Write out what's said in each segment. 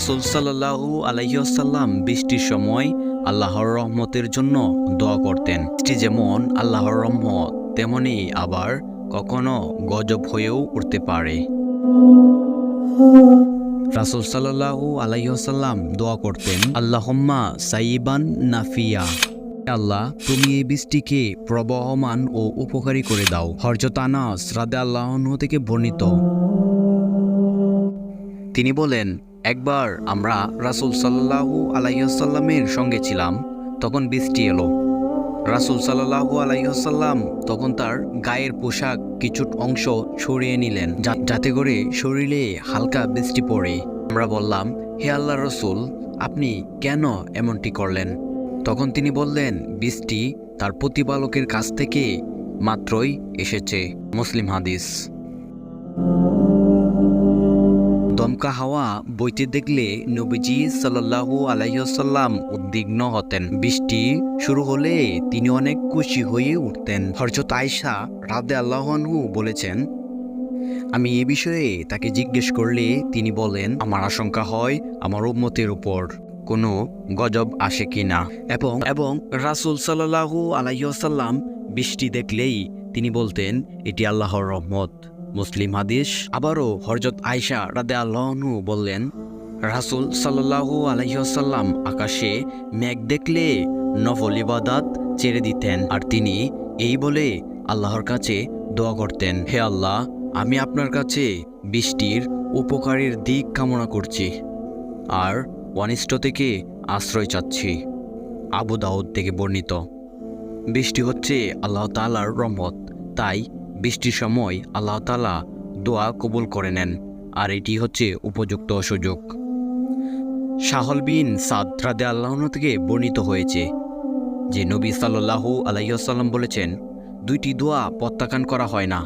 রাসুল সাল্লাহু আলাইসাল্লাম বৃষ্টির সময় আল্লাহর রহমতের জন্য দোয়া করতেন। বৃষ্টি যেমন আল্লাহর রহমত, তেমনি আবার কখনো গজব হয়েও উঠতে পারে। রাসুল সাল্লাহু আলাইসাল্লাম দোয়া করতেন, আল্লাহম্মা সাইবান নাফিয়া আল্লাহ, তুমি এই বৃষ্টিকে প্রবহমান ও উপকারী করে দাও। হরজত আনাস রাদে আল্লাহন থেকে বর্ণিত। তিনি বলেন একবার আমরা রাসুল সাল্লাহু আলাইসাল্লামের সঙ্গে ছিলাম, তখন বৃষ্টি এলো। রাসুল সাল্লাহু আলাইসাল্লাম তখন তার গায়ের পোশাক কিছু অংশ সরিয়ে নিলেন যাতে করে শরীরে হালকা বৃষ্টি পড়ে। আমরা বললাম, হে আল্লাহ রসুল, আপনি কেন এমনটি করলেন? তখন তিনি বললেন, বৃষ্টি তার প্রতিপালকের কাছ থেকে মাত্রই এসেছে। মুসলিম হাদিস। দমকা হাওয়া বইতে দেখলে নবীজি সাল্লাহু আলাইসাল্লাম উদ্বিগ্ন হতেন। বৃষ্টি শুরু হলে তিনি অনেক খুশি হয়ে উঠতেন। হরজত আয়সা রাদে আল্লাহনহু বলেছেন, আমি এ বিষয়ে তাকে জিজ্ঞেস করলে তিনি বলেন, আমার আশঙ্কা হয় আমার উম্মতের উপর কোনো গজব আসে কিনা এবং এবং রাসুল সাল্লাহু আলাইসাল্লাম বৃষ্টি দেখলেই তিনি বলতেন, এটি আল্লাহর রহমত। মুসলিম হাদিস। আবারও হরজত আয়সা রাদে আল্লাহনু বললেন, রাসুল সাল্লাহু আলাইসাল্লাম আকাশে মেঘ দেখলে নফল ইবাদাত ছেড়ে দিতেন আর তিনি এই বলে আল্লাহর কাছে দোয়া করতেন, হে আল্লাহ, আমি আপনার কাছে বৃষ্টির উপকারের দিক কামনা করছি আর অনিষ্ট থেকে আশ্রয় চাচ্ছি। আবু দাউদ থেকে বর্ণিত, বৃষ্টি হচ্ছে আল্লাহ তালার রহমত, তাই বৃষ্টির সময় আল্লাহ তালা দোয়া কবুল করে নেন, আর এটি হচ্ছে উপযুক্ত সুযোগ। শাহল বিন আল্লাহন থেকে বর্ণিত হয়েছে যে নবী সাল্লাহু আলাইসাল্লাম বলেছেন, দুইটি দোয়া প্রত্যাখ্যান করা হয় না,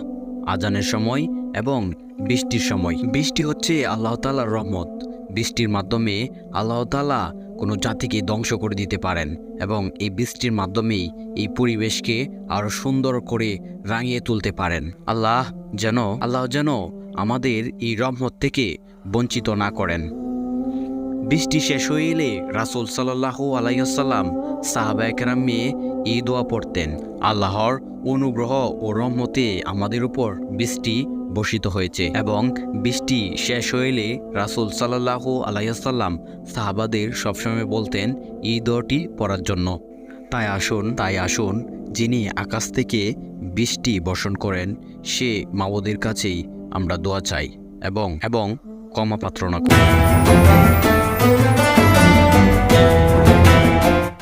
আজানের সময় এবং বৃষ্টির সময়। বৃষ্টি হচ্ছে আল্লাহ তালার রহমত। বৃষ্টির মাধ্যমে আল্লাহ তালা কোনো জাতিকে ধ্বংস করে দিতে পারেন এবং এই বৃষ্টির মাধ্যমেই এই পরিবেশকে আরও সুন্দর করে রাঙিয়ে তুলতে পারেন। আল্লাহ যেন আল্লাহ যেন আমাদের এই রহমত থেকে বঞ্চিত না করেন। বৃষ্টি শেষ হয়ে এলে রাসুল সাল্লাহ আলাইসাল্লাম সাহাবা একরামে এই দোয়া পড়তেন। আল্লাহর অনুগ্রহ ও রহমতে আমাদের উপর বৃষ্টি বর্ষিত হয়েছে এবং বৃষ্টি শেষ হইলে রাসুল সাল্লাহ আলাইসাল্লাম সাহাবাদের সবসময় বলতেন, এই দোয়াটি পড়ার জন্য। তাই আসুন তাই আসুন, যিনি আকাশ থেকে বৃষ্টি বর্ষণ করেন, সে মাবদের কাছেই আমরা দোয়া চাই এবং এবং ক্ষমা প্রার্থনা করি।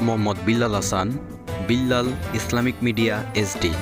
Mohammad Billal Hasan, Billal Islamic media SD